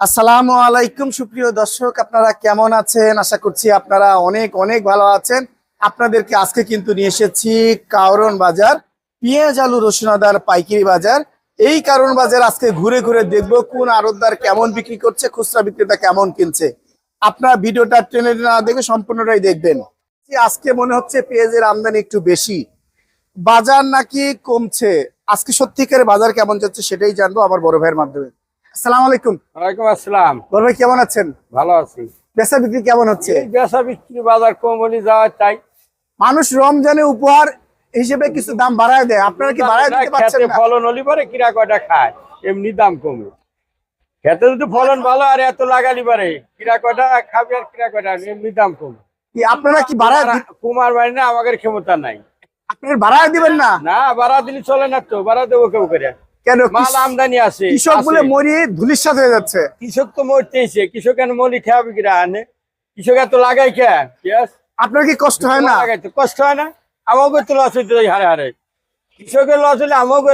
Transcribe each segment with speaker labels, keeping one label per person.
Speaker 1: আসসালামু আলাইকুম, সুপ্রিয় দর্শক, আপনারা কেমন আছেন? আশা করছি আপনারা অনেক অনেক ভালো আছেন। আপনাদেরকে আজকে কিন্তু নিয়ে এসেছি কারণ বাজার, পেঁয়াজ, আলু, রসুন আদার পাইকারি বাজার। এই কারণ বাজার আজকে ঘুরে ঘুরে দেখব কোন আড়তদার কেমন বিক্রি করছে, খুচরা বিক্রেতা কেমন কিনছে। আপনারা ভিডিওটা ট্রেনে না দেখে সম্পূর্ণটাই দেখবেন। আজকে মনে হচ্ছে পেঁয়াজের আমদানি একটু বেশি। বাজার নাকি কমছে। আজকে সত্যিকারের বাজার কেমন যাচ্ছে সেটাই জানব আমার বড় ভাইয়ের মাধ্যমে। আসসালামু আলাইকুম।
Speaker 2: ওয়ালাইকুম আসসালাম।
Speaker 1: ভাই কেমন আছেন?
Speaker 2: ভালো আছি।
Speaker 1: বেচা বিক্রি কেমন হচ্ছে?
Speaker 2: বেচা বিক্রি বাজার কম হলে যাওয়া চাই
Speaker 1: মানুষ রমজানে উপহার হিসেবে কিছু দাম বাড়ায় দেয়। আপনারা কি বাড়ায় দিতে পারছেন না?
Speaker 2: ফলন হলি পরে কিরা কয়টা খায়? এমনি দাম কমে। খেতে যদি ফলন ভালো আর এত লাগালি পারে কিরা কয়টা খাবি আর কিরা কয়টা এমনি দাম কমে।
Speaker 1: কি আপনারা কি বাড়ায়
Speaker 2: কুমার বাড়ি না আমাদের ক্ষমতা নাই।
Speaker 1: আপনারা বাড়ায় দিবেন না?
Speaker 2: না বাড়া দিলে চলে না তো বাড়া দেবো কেউ করে।
Speaker 1: কেন?
Speaker 2: মাল আমদানি আছে
Speaker 1: কৃষক বলে। মরি ধুলিস্বাদ হয়ে যাচ্ছে।
Speaker 2: কৃষক তো মরতেইছে কৃষক কেন মলি খাবে কিরা আনে কৃষক এত লাগাই কে?
Speaker 1: আপনার কি কষ্ট হয় না?
Speaker 2: লাগাইতে কষ্ট হয় না? আমাকে তো লস হইতে হারে হারে। কৃষকের লস হলে আমাকে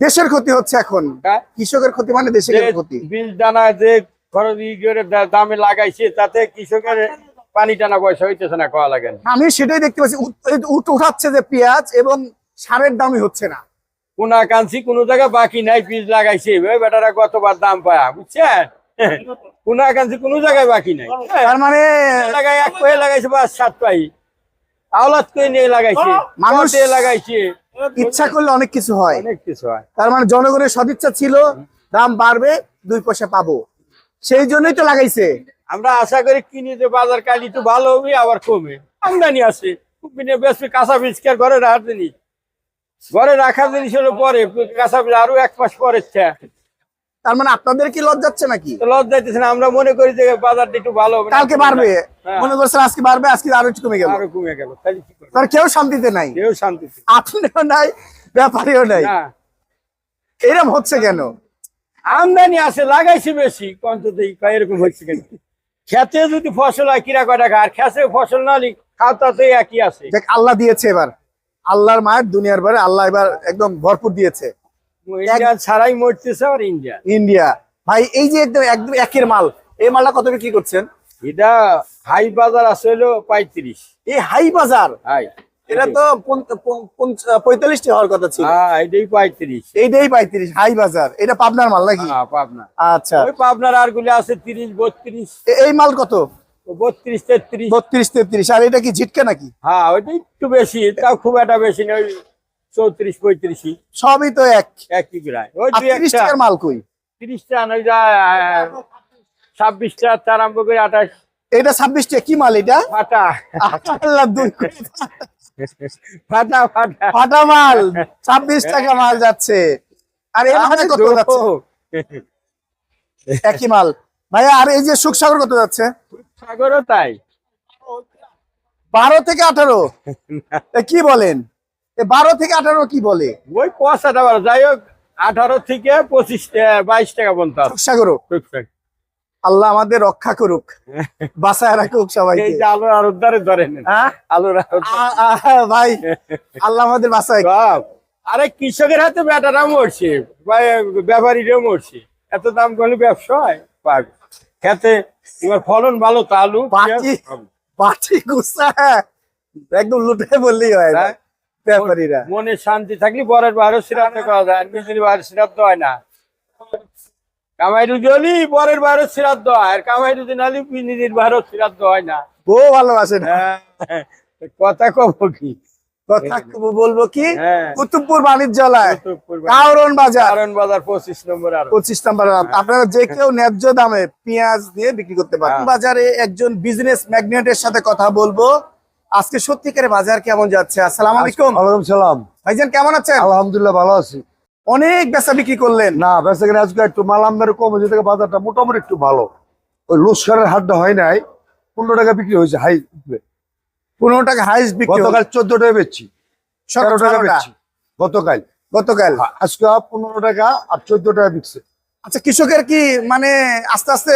Speaker 1: দেশের ক্ষতি হচ্ছে এখন।
Speaker 2: হ্যাঁ?
Speaker 1: কৃষকের ক্ষতি মানে দেশের ক্ষতি?
Speaker 2: বীজ দানা যে খরচ দামে লাগাইছে তাতে কৃষকের পানি টানা পয়সা হইতেছে না খাওয়া লাগে
Speaker 1: আমি সেটাই দেখতে পাচ্ছি উঠ- উঠাচ্ছে যে পেঁয়াজ এবং সারের দামই হচ্ছে না।
Speaker 2: কোনা কাঞ্চি কোনো জায়গায় বাকি নাই বীজ লাগাইছে। বেটারা কতবার দাম পায় বুঝছেন? কোনা কাঞ্চি কোনো জায়গায় বাকি নাই।
Speaker 1: তার মানে
Speaker 2: এক কয়ে লাগাইছে বা সাত পাই। আওলাদ কয়ে নিয়ে লাগাইছে
Speaker 1: মানুষ-
Speaker 2: মানুষ লাগাইছে।
Speaker 1: ইচ্ছা করলে অনেক কিছু হয়।
Speaker 2: অনেক কিছু হয়।
Speaker 1: তার মানে জনগণের সদিচ্ছা ছিল দাম বাড়বে দুই পয়সা পাবো। সেই জন্যই তো লাগাইছে।
Speaker 2: আমরা আশা করি কিনি যে বাজার কালি তো ভালো হবে আবার কমে। আমদানি আছে। কাঁচা বীজ কে আর ঘরে রাখার জিনিস ঘরে রাখার জিনিস হলো পরে কাঁচা আরও এক মাস পরে
Speaker 1: তার মানে আপনাদের কি লজ্জাচ্ছে নাকি?
Speaker 2: লজ যাইতেছে না আমরা মনে করি যে বাজারটা একটু ভালো। হবে
Speaker 1: কালকে বাড়বে।
Speaker 2: হ্যাঁ।
Speaker 1: মনে করছেন আজকে বাড়বে আজকে আরও একটু কমে গেল।
Speaker 2: আরও কমে গেল
Speaker 1: তার কেউ শান্তিতে নাই।
Speaker 2: কেউ শান্তি
Speaker 1: আপনিও নাই ব্যাপারীও নাই। এরকম হচ্ছে কেন?
Speaker 2: আমদানি আছে লাগাইছি বেশি কন্ততেই এরকম হচ্ছে কেন? খেতে যদি ফসল হয় কিরা কয় টাকা? আর খেতে ফসল না হলে খাওয়াতে একই আছে।
Speaker 1: দেখ আল্লাহ দিয়েছে এবার। আল্লাহর মায়ের দুনিয়ার বারে আল্লাহ এবার একদম ভরপুর দিয়েছে।
Speaker 2: ছাড়াই মরতেছে আর ইন্ডিয়া।
Speaker 1: ইন্ডিয়া। ভাই এই যে একদম একদম একের মাল এই মালটা কত বিক্রি করছেন?
Speaker 2: এটা হাই বাজার আছে হলো পঁয়ত্রিশ।
Speaker 1: এই হাই বাজার?
Speaker 2: হাই।
Speaker 1: এটা তো পঁয়তাল্লিশটি হওয়ার কথা ছিল।
Speaker 2: হ্যাঁ এটাই পঁয়ত্রিশ।
Speaker 1: এইটাই পঁয়ত্রিশ হাই বাজার। এটা পাবনার মাল নাকি?
Speaker 2: হ্যাঁ পাবনা
Speaker 1: আচ্ছা।
Speaker 2: ওই পাবনার আর গুলি আছে তিরিশ বত্রিশ।
Speaker 1: এই মাল কত?
Speaker 2: বত্রিশ তেত্রিশ।
Speaker 1: বত্রিশ তেত্রিশ। আর এটা কি ঝিটকা নাকি?
Speaker 2: হ্যাঁ ওইটা একটু বেশি তাও খুব একটা বেশি ওই চৌত্রিশ পঁয়ত্রিশই।
Speaker 1: সবই তো এক।
Speaker 2: একই প্রায়। ওই
Speaker 1: তিরিশ টাকার মাল কই?
Speaker 2: তিরিশটা নয় ছাব্বিশটা চার আরম্ভ করে আঠাশ।
Speaker 1: এটা ছাব্বিশ কি মাল এটা?
Speaker 2: ফাটা।
Speaker 1: আল্লাহ
Speaker 2: ফাটা। ফাটা
Speaker 1: ফাটা। মাল ছাব্বিশ টাকা মাল যাচ্ছে। আর এই মালে কত যাচ্ছে? একই মাল। ভাইয়া আর এই যে সুখসাগর কত যাচ্ছে?
Speaker 2: সাগরও তাই।
Speaker 1: বারো থেকে আঠারো? কি বলেন? বারো থেকে আঠারো কি বলে?
Speaker 2: ওই পয়সাটা বারো যাই হোক আঠারো থেকে পঁচিশ বাইশ টাকা পর্যন্ত আছে।
Speaker 1: সুখসাগরও আল্লাহ আমাদের রক্ষা করুক। বাসায় রাখুক সবাইকে।
Speaker 2: আলোর আর উদ্ধারে ধরে নেন।
Speaker 1: হ্যাঁ?
Speaker 2: আলোর
Speaker 1: ভাই আল্লাহ আমাদের বাসায়।
Speaker 2: আরে কৃষকের হাতে বেটারা মরছে বা ব্যাপারীরাও মরছে। এত দাম করলে ব্যবসা হয়? পাবে খেতে এবার ফলন ভালো তো আলু
Speaker 1: বাটি গুসা একদম লুটে বললেই হয় না
Speaker 2: হ্যাঁ?
Speaker 1: ব্যাপারীরা
Speaker 2: মনে শান্তি থাকলে বরের বারো শ্রাদ্ধ করা যায় নিজের বারো শ্রাদ্ধ হয় না। কামাই রুজি হলি শ্রাদ্ধ হয় আর কামাই রুজি নিজের শ্রাদ্ধ হয় না।
Speaker 1: বউ ভালোবাসে না।
Speaker 2: হ্যাঁ, কথা কব কি?
Speaker 1: কথা বলব কি?
Speaker 2: হ্যাঁ।
Speaker 1: কুতুবপুর বাণিজ্যালয় কাউরন বাজার।
Speaker 2: কারণ বাজার পঁচিশ নম্বর
Speaker 1: পঁচিশ নাম্বার আপনারা যে কেউ ন্যায্য দামে পেঁয়াজ দিয়ে বিক্রি করতে পারেন।
Speaker 2: হ্যাঁ।
Speaker 1: বাজারে একজন বিজনেস ম্যাগনেটের সাথে কথা বলব। আজকে সত্যিকারে বাজার কেমন যাচ্ছে? আসসালামু আলাইকুম।
Speaker 3: ওয়ালাইকুম সালাম।
Speaker 1: ভাইজান কেমন আছেন?
Speaker 3: আলহামদুলিল্লাহ ভালো আছি।
Speaker 1: অনেক বেচা বিক্রি করলেন।
Speaker 3: না বেঁচে কিনা আজকে একটু মাল আমদানি কম হয়েছে বাজারটা মোটামুটি একটু ভালো। ওই লুস্কারের হাটটা হয় নাই। পনেরো টাকা বিক্রি হয়েছে হাই
Speaker 1: পনেরো টাকা হাইস্ট বিক্রি
Speaker 3: গতকাল চোদ্দ টাকা বেচছি
Speaker 1: সকাল
Speaker 3: তেরো টাকা। বেচছি গতকাল।
Speaker 1: গতকাল?
Speaker 3: আজকে পনেরো টাকা আর চোদ্দ টাকা বিকছে।
Speaker 1: আচ্ছা কৃষকের কি মানে আস্তে আস্তে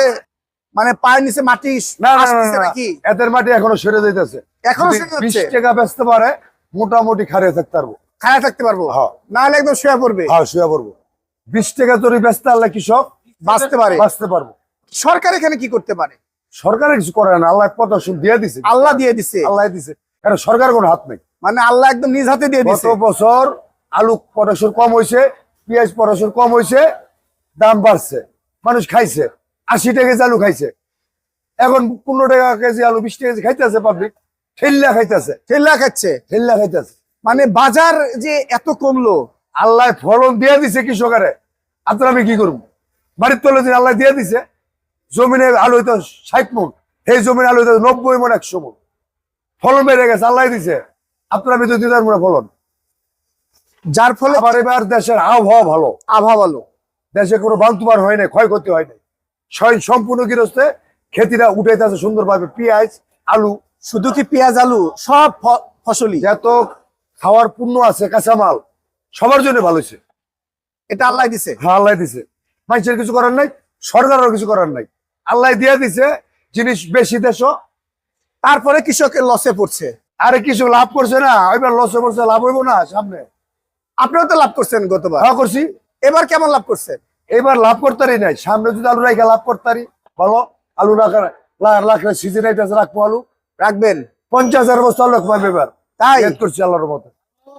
Speaker 1: মানে পায়ের নিচে মাটি নাকি?
Speaker 3: এদের মাটি এখনও সেরে যাইতেছে।
Speaker 1: এখনও
Speaker 3: বিশ টাকা বেচতে পারে মোটামুটি খারে থাকতে পারব।
Speaker 1: খায়া থাকতে পারব?
Speaker 3: হ্যাঁ।
Speaker 1: না হলে একদম শুয়ে পড়বে?
Speaker 3: হ্যাঁ শুয়ে পড়ব। বিশ টাকা যদি বেচতে পারলে কৃষক
Speaker 1: বাঁচতে পারে।
Speaker 3: বাঁচতে পারব।
Speaker 1: সরকার এখানে কি করতে পারে?
Speaker 3: সরকার কিছু করে না আল্লাহ প্রদর্শন দিয়ে দিছে।
Speaker 1: আল্লাহ দিয়ে দিছে।
Speaker 3: আল্লাহ দিছে। এটা সরকার কোনো হাত নেই।
Speaker 1: মানে আল্লাহ একদম নিজ হাতে দিয়ে
Speaker 3: গত
Speaker 1: দিছে
Speaker 3: বছর আলু প্রদর্শন কম হয়েছে পেঁয়াজ প্রদর্শন কম হয়েছে দাম বাড়ছে মানুষ খাইছে আশি টাকা কেজি আলু খাইছে। এখন পনেরো টাকা কেজি আলু বিশ টাকা কেজি খাইতেছে পাবলিক ঠেল্লা খাইতেছে।
Speaker 1: ঠেল্লা খাচ্ছে।
Speaker 3: ঠেল্লা খাইতেছে।
Speaker 1: মানে বাজার যে এত কমলো।
Speaker 3: আল্লাহ ফলন দিয়ে দিছে কৃষকের। আপনার আমি কি করব? বাড়ির তলে দিন আল্লাহ দিয়ে দিছে জমিনে আলু হইতো ষাট মন সেই জমিনে আলু হইতো নব্বই মন একশো মন। ফলন বেড়ে গেছে আল্লাহ দিছে। আপনার তো দিতে পারব ফলন।
Speaker 1: যার ফলে
Speaker 3: আবার এবার দেশের আবহাওয়া ভালো।
Speaker 1: আবহাওয়া ভালো।
Speaker 3: দেশে কোনো বান্তুবার হয় নাই ক্ষয়ক্ষতি হয় নাই। স্বয়ং সম্পূর্ণ গৃহস্থে খেতিটা উঠাইতেছে সুন্দরভাবে পেঁয়াজ আলু।
Speaker 1: শুধু কি পেঁয়াজ আলু সব ফসলই
Speaker 3: যত খাওয়ার পূর্ণ আছে কাঁচামাল সবার জন্য ভালো হয়েছে।
Speaker 1: এটা আল্লাহ দিছে।
Speaker 3: হ্যাঁ আল্লাহ দিছে। মানুষের কিছু করার নাই সরকারেরও কিছু করার নাই। আল্লাহ দিয়ে দিছে জিনিস বেশি দেশ।
Speaker 1: তারপরে কৃষকের লসে পড়ছে।
Speaker 3: আরে কিছু লাভ করছে না এবার লসে পড়ছে লাভ হইব না সামনে।
Speaker 1: আপনারা তো লাভ করছেন গতবার।
Speaker 3: হ্যাঁ করছি।
Speaker 1: এবার কেমন লাভ করছেন?
Speaker 3: এবার লাভ করতারি নাই। সামনে যদি আলু রাখা লাভ করতারি ভালো। আলু রাখা রাখলে সিজন রাখব আলু।
Speaker 1: রাখবেন।
Speaker 3: পঞ্চাশ হাজার বস্তু আলু রাখব এবার।
Speaker 1: তাই?
Speaker 3: করছি আল্লাহর মতো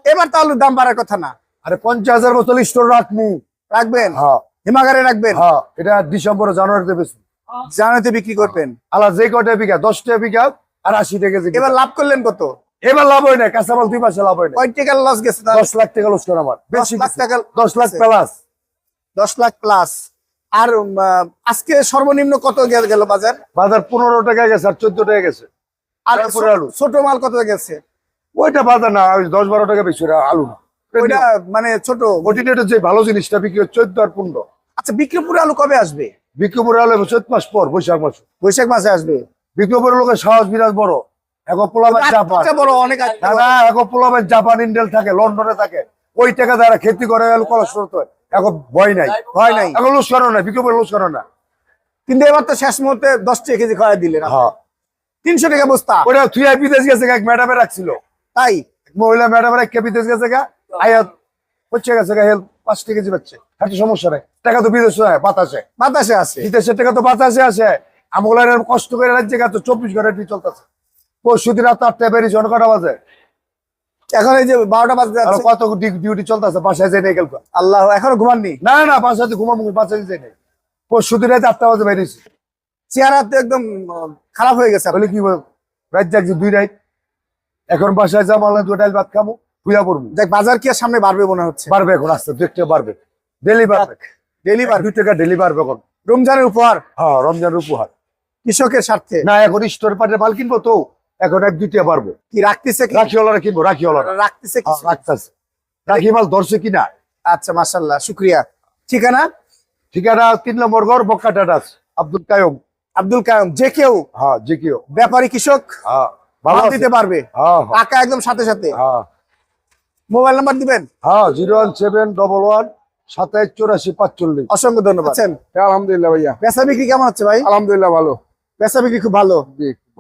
Speaker 1: এবার তো আলুর দাম বাড়ার কথা না।
Speaker 3: আরে পঞ্চাশ হাজার বস্তু স্টোর রাখব।
Speaker 1: রাখবেন?
Speaker 3: হ্যাঁ।
Speaker 1: হিমাগারে রাখবেন?
Speaker 3: হ্যাঁ। এটা ডিসেম্বর জানুয়ারিতে বেশি
Speaker 1: জানাতে বিক্রি করবেন।
Speaker 3: আল্লাহ যে কটা বিঘা দশটা বিঘা আর আশি টাকা
Speaker 1: এবার লাভ করলেন কত?
Speaker 3: এবার লাভ হয় না কাঁচামাল দুই মাসে লাভ হয় না
Speaker 1: কয় টাকার লস গেছে
Speaker 3: দশ লাখ টাকা লস করে আমার
Speaker 1: দশ
Speaker 3: বেশি
Speaker 1: লাখ টাকা
Speaker 3: দশ লাখ। প্লাস
Speaker 1: দশ লাখ প্লাস আর আজকে সর্বনিম্ন কত গেল বাজার?
Speaker 3: বাজার পনেরো টাকা গেছে আর চোদ্দ টাকা গেছে।
Speaker 1: আর
Speaker 3: আলু।
Speaker 1: ছোট মাল কত গেছে?
Speaker 3: ওইটা বাজার না ওই দশ বারো টাকা বেশি আলু না।
Speaker 1: ওইটা মানে ছোট।
Speaker 3: কন্টিনেন্টের যে ভালো জিনিসটা বিক্রি হয় চোদ্দ আর পনেরো।
Speaker 1: আচ্ছা বিক্রমপুরে আলু কবে আসবে?
Speaker 3: বিক্রমপুরে আলু চৈত মাস পর বৈশাখ মাস।
Speaker 1: বৈশাখ মাসে আসবে।
Speaker 3: বিক্রমপুরের লোকের সাহস বিরাজ বড়। এখন পোলাবেন জাপান।
Speaker 1: বড় অনেক
Speaker 3: দাদা এখন পোলাবেন জাপান ইন্ডেল থাকে লন্ডনে থাকে। ওই টাকা দ্বারা খেতি করে আলু কলেস্ট্রল তো এখন ভয় নাই।
Speaker 1: ভয় নাই।
Speaker 3: এখন লুজ করো না বিক্রমপুরে লুজ করো না।
Speaker 1: কিন্তু এবার তো শেষ মুহূর্তে দশ টাকা কেজি খাওয়া দিলেন। আপনি।
Speaker 3: হ্যাঁ।
Speaker 1: তিনশো টাকা বস্তা।
Speaker 3: ওটা তুই আর বিদেশ গেছে এক ম্যাডামে রাখছিল।
Speaker 1: তাই?
Speaker 3: মহিলা ম্যাডামের এক বিদেশ গেছে গা আয়াত হচ্ছে গেছে গা হেল পাঁচ টাকা কেজি পাচ্ছে এত সমস্যা নাই। টাকা তো বিদেশ হয় বাতাসে।
Speaker 1: বাতাসে আছে।
Speaker 3: বিদেশের টাকা তো বাতাসে আসে আমগুলো এরকম কষ্ট করে রাজ্যে গেছে চব্বিশ ঘণ্টা ডিউটি চলতেছে। পরশু দিন রাত আটটা বেরিয়েছে অনেক কটা বাজে?
Speaker 1: এখন এই যে বারোটা যাচ্ছে।
Speaker 3: কত ডিউটি চলতেছে? বাসায় যাই নাই গেল
Speaker 1: আল্লাহ এখনও ঘুমাননি?
Speaker 3: না না বাসায় তো ঘুমাবো বাসায় যাই নাই। পরশু দিন রাত আটটা বাজে বেরিয়েছি।
Speaker 1: চেহারা তো একদম খারাপ হয়ে গেছে।
Speaker 3: বলে? কি যাচ্ছি দুই রাত। এখন বাসায় যাব আল্লাহ দুই ডাল ভাত খাব। পুজা করব
Speaker 1: দেখ বাজার কি আর সামনে বাড়বে মনে হচ্ছে?
Speaker 3: বাড়বে এখন আস্তে দেখতে বাড়বে। ডেলি বাড়বে।
Speaker 1: ডেলি বাড়বে।
Speaker 3: দুই টাকা ডেলি বাড়বে এখন।
Speaker 1: রমজানের উপহার?
Speaker 3: হ্যাঁ রমজানের উপহার।
Speaker 1: কৃষকের স্বার্থে?
Speaker 3: না এখন স্টোর পাটে মাল কিনবো তো। এখন এক দুইটা পারব
Speaker 1: কি রাখতেছে
Speaker 3: রাখিওয়ালারা কিনবো রাখিওয়ালারা।
Speaker 1: রাখতেছে
Speaker 3: রাখতেছে। রাখি মাল ধরছে কিনা?
Speaker 1: আচ্ছা শুক্রিয়া। ঠিকানা?
Speaker 3: ঠিকানা তিন নম্বর ঘর বক্কা টাটাস আব্দুল কায়ম।
Speaker 1: আব্দুল কায়ম যে কেউ?
Speaker 3: হ্যাঁ যে কেউ।
Speaker 1: ব্যাপারী কৃষক?
Speaker 3: হ্যাঁ ভালো
Speaker 1: দিতে পারবে?
Speaker 3: হ্যাঁ হ্যাঁ,
Speaker 1: টাকা একদম সাথে সাথে?
Speaker 3: হ্যাঁ।
Speaker 1: মোবাইল নাম্বার দিবেন?
Speaker 3: হ্যাঁ zero one seven double one সাতাইশ চৌরাশি পাঁচচল্লিশ।
Speaker 1: অসংখ্য ধন্যবাদ। আছেন
Speaker 4: আলহামদুলিল্লাহ ভাইয়া।
Speaker 1: বেচা বিক্রি কেমন হচ্ছে ভাই?
Speaker 4: আলহামদুলিল্লাহ ভালো।
Speaker 1: বেচা বিক্রি খুব ভালো।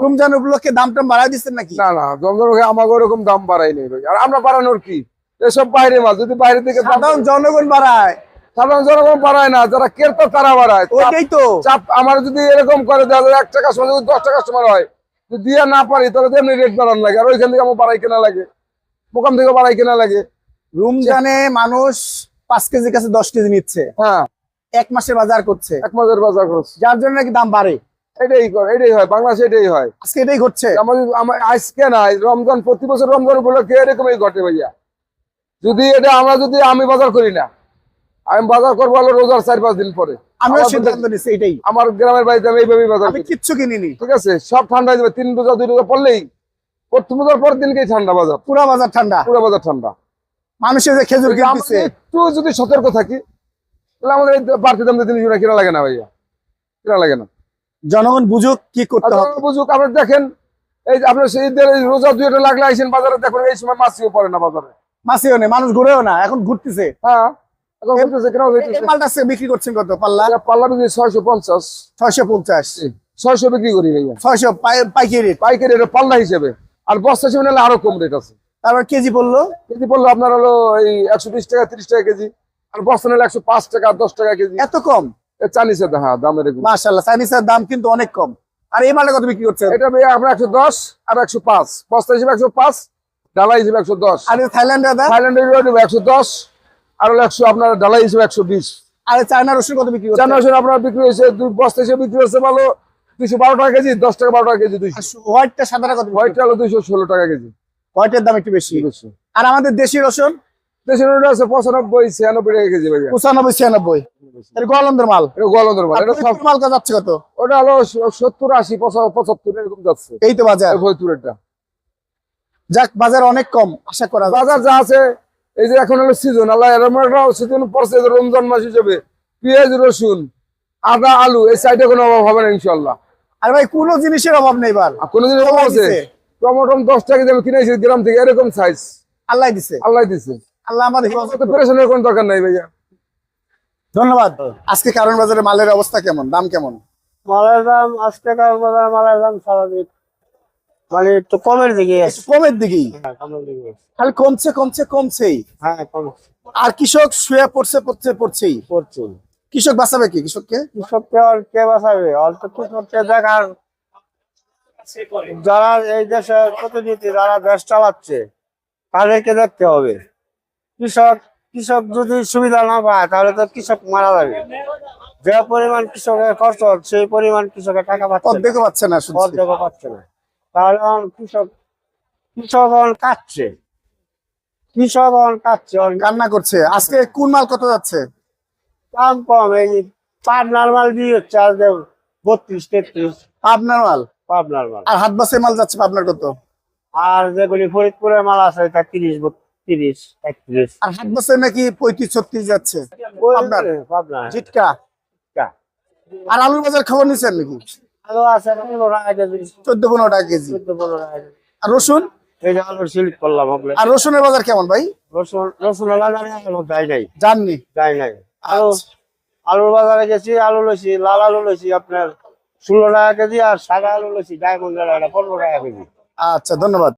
Speaker 1: রমজান উপলক্ষে দাম টাম বাড়াই দিচ্ছেন নাকি?
Speaker 4: না না জমজমকে আমাকে ওরকম দাম বাড়াই নেই ভাই আর আমরা বাড়ানোর কি? এসব বাইরে মাল যদি বাইরে থেকে
Speaker 1: সাধারণ জনগণ বাড়ায়।
Speaker 4: সাধারণ জনগণ বাড়ায় না যারা ক্রেতা তারা বাড়ায়।
Speaker 1: ওইটাই তো।
Speaker 4: চাপ আমার যদি এরকম করে যায় এক টাকা সময় যদি দশ টাকা সময় হয় যদি দিয়ে না পারি তাহলে এমনি রেট বাড়ানো লাগে। আর ওইখান থেকে আমার বাড়াই কেনা লাগে। মোকাম থেকে বাড়াই কেনা লাগে।
Speaker 1: রমজানে মানুষ পাঁচ কেজির কাছে দশ কেজি নিচ্ছে।
Speaker 4: হ্যাঁ।
Speaker 1: এক মাসের বাজার করছে।
Speaker 4: এক মাসের বাজার খরচ
Speaker 1: যার জন্য নাকি দাম বাড়ে।
Speaker 4: এটাই এটাই হয় বাংলাদেশে এটাই হয়।
Speaker 1: আজকে এটাই ঘটছে।
Speaker 4: আমাদের আমার আজকে না রমজান প্রতি বছর রমজান উপলক্ষে এরকমই ঘটে ভাইয়া। যদি এটা আমরা যদি আমি বাজার করি না আমি বাজার করব হলো রোজার চার পাঁচ দিন পরে।
Speaker 1: আমিও
Speaker 4: আমার
Speaker 1: সিদ্ধান্ত নিচ্ছি এটাই।
Speaker 4: আমার গ্রামের বাড়িতে আমি এইভাবেই বাজার
Speaker 1: আমি কিচ্ছু কিনিনি।
Speaker 4: ঠিক আছে সব ঠান্ডা হয়ে যাবে তিন রোজা দুই রোজা পড়লেই প্রথম রোজার পর দিনকেই ঠান্ডা বাজার।
Speaker 1: পুরা বাজার ঠান্ডা।
Speaker 4: পুরো বাজার ঠান্ডা।
Speaker 1: মানুষের যে খেজুর
Speaker 4: যদি আমরা
Speaker 1: কিনতেছে
Speaker 4: একটু যদি সতর্ক থাকি তাহলে আমাদের বাড়তি দাম দিয়ে জিনিসগুলো কিনা লাগে না ভাইয়া। কিনা লাগে না।
Speaker 1: জনগণ বুঝুক কি
Speaker 4: আর
Speaker 1: করতে হবে
Speaker 4: বুঝুক আপনার দেখেন এই আপনার সেই রোজা দুইটা লাগলে আইসেন বাজারে দেখুন এই সময় মাছিও পড়ে না বাজারে।
Speaker 1: মাসিও নেই মানুষ ঘুরেও না এখন ঘুরতেছে।
Speaker 4: হ্যাঁ
Speaker 1: বিক্রি করছেন কত পাল্লা?
Speaker 4: পাল্লা ছয়শো পঞ্চাশ।
Speaker 1: ছয়শো পঞ্চাশ।
Speaker 4: ছয়শো বিক্রি করি
Speaker 1: ছয়শো পাই- পাইকারি
Speaker 4: পাইকারি পাল্লা হিসেবে। আর বস্তা হিসেবে নিলে আরও কম রেট আছে।
Speaker 1: তারপর কেজি পড়ল?
Speaker 4: কেজি পড়ল আপনার হলো এই একশো বিশ টাকা তিরিশ টাকা কেজি। আর বস্তা নিলে একশো পাঁচ টাকা দশ টাকা কেজি।
Speaker 1: এত কম?
Speaker 4: এ হ্যাঁ দাম এরকম
Speaker 1: মাশাল্লাহ চাইনিজের দাম কিন্তু অনেক কম। আর এই মালটা কত বিক্রি করছেন?
Speaker 4: এটা আপনার একশো দশ আর একশো পাঁচ। বস্তা হিসেবে একশো পাঁচ ডালা হিসেবে একশো দশ।
Speaker 1: আর এই থাইল্যান্ডের
Speaker 4: থাইল্যান্ডের একশো দশ আর হলো একশো আপনার ডালা হিসেবে একশো বিশ।
Speaker 1: আর চায়না রসুন কত বিক্রি করছেন?
Speaker 4: জানুয়ারি আপনার বিক্রি হয়েছে দুই বস্তা হিসেবে বিক্রি হচ্ছে ভালো। দুইশো বারো টাকা কেজি দশ টাকা বারো টাকা কেজি দুইশো
Speaker 1: হোয়াইটটা সাদাটা কত
Speaker 4: হোয়াইটটা হলো দুইশো ষোলো টাকা কেজি।
Speaker 1: হোয়াইটের দাম একটু বেশি। আর আমাদের দেশি রসুন?
Speaker 4: আছে পঁচানব্বই ছিয়ানব্বই টাকা কেজি ভাইয়া।
Speaker 1: পঁচানব্বই ছিয়ানব্বই। এটা গোয়ালন্দের মাল?
Speaker 4: এটা গোয়ালন্দের মাল এটা সব
Speaker 1: মাল যাচ্ছে কত?
Speaker 4: ওটা হলো সত্তর আশি পঁচাত্তর এরকম যাচ্ছে।
Speaker 1: এই তো বাজার। যাক বাজার অনেক কম আশা করা
Speaker 4: বাজার যা আছে এই যে এখন হলো সিজন আল্লাহ এরকম একটা সিজন পড়ছে রমজান মাস হিসেবে। পেঁয়াজ রসুন আদা আলু এই সাইডে কোনো অভাব হবে না ইনশাল্লাহ
Speaker 1: আর ভাই কোনো জিনিসের অভাব নেই
Speaker 4: কোনো দিন অভাব আছে? দশ টাকা দিয়ে কিনেছি গ্রাম থেকে এরকম সাইজ
Speaker 1: আল্লাহ দিছে।
Speaker 4: আল্লাহ দিছে।
Speaker 1: আল্লাহ আমাদের।
Speaker 4: প্রেশনের কোনো দরকার নাই ভাইয়া।
Speaker 1: ধন্যবাদ। আজকে কারণ বাজারে মালের অবস্থা কেমন? দাম কেমন?
Speaker 5: মালের দাম আজকে কারণ বাজার মালের দাম স্বাভাবিক। মানে একটু কমের দিকে
Speaker 1: কমের দিকেই?
Speaker 5: কমের দিকে
Speaker 1: খালি কমছে কমছে কমছেই।
Speaker 5: হ্যাঁ কম
Speaker 1: আর কৃষক শুয়ে পড়ছে পড়ছে পড়ছেই।
Speaker 5: করছেন
Speaker 1: কৃষক বাঁচাবে কি? কৃষককে?
Speaker 5: কৃষককে আর কে বাঁচাবে? অল্প কৃষককে দেখার যারা এই দেশে প্রতিনিধি যারা দেশ চালাচ্ছে তাদেরকে দেখতে হবে। কৃষক কৃষক যদি সুবিধা না পায় তাহলে তো কৃষক মারা যাবে। যে পরিমাণ কৃষকের খরচ সেই পরিমাণ কৃষকের টাকা পাচ্ছে।
Speaker 1: অর্ধেকও পাচ্ছে না
Speaker 5: অর্ধেকও পাচ্ছে না। তাহলে কৃষক কৃষক কাটছে কৃষক কাটছে
Speaker 1: কান্না করছে। আজকে কোন মাল কত যাচ্ছে?
Speaker 5: দাম কম এই পাবনার মাল দিয়ে হচ্ছে আজ বত্রিশ তেত্রিশ।
Speaker 1: পাবনার মাল
Speaker 5: পাবনার মাল
Speaker 1: আর হাত বাসের মাল যাচ্ছে পাবনার কত?
Speaker 5: আর যেগুলি ফরিদপুরের মাল আছে তা তিরিশ তিরিশ একত্রিশ।
Speaker 1: আর হাত বাসের নাকি পঁয়ত্রিশ ছত্রিশ যাচ্ছে? পাবনার
Speaker 5: পাবনার।
Speaker 1: আর আলুর বাজার খবর নিচ্ছেন নাকি?
Speaker 5: আলু আছে
Speaker 1: চোদ্দ পনেরো টাকা কেজি।
Speaker 5: চোদ্দ পনেরো টাকা কেজি।
Speaker 1: আর রসুন? আর রসুনের বাজার কেমন ভাই?
Speaker 5: রসুন রসুন লাগানো আলু যায় নাই।
Speaker 1: জাননি
Speaker 5: যায় নাই। আলু। আলুর বাজারে গেছি আলু লইছি লাল আলু লইছি আপনার ষোলো টাকা কেজি আর সাদা আলু লইছি ডায়মন্ড পনেরো টাকা কেজি
Speaker 1: আচ্ছা ধন্যবাদ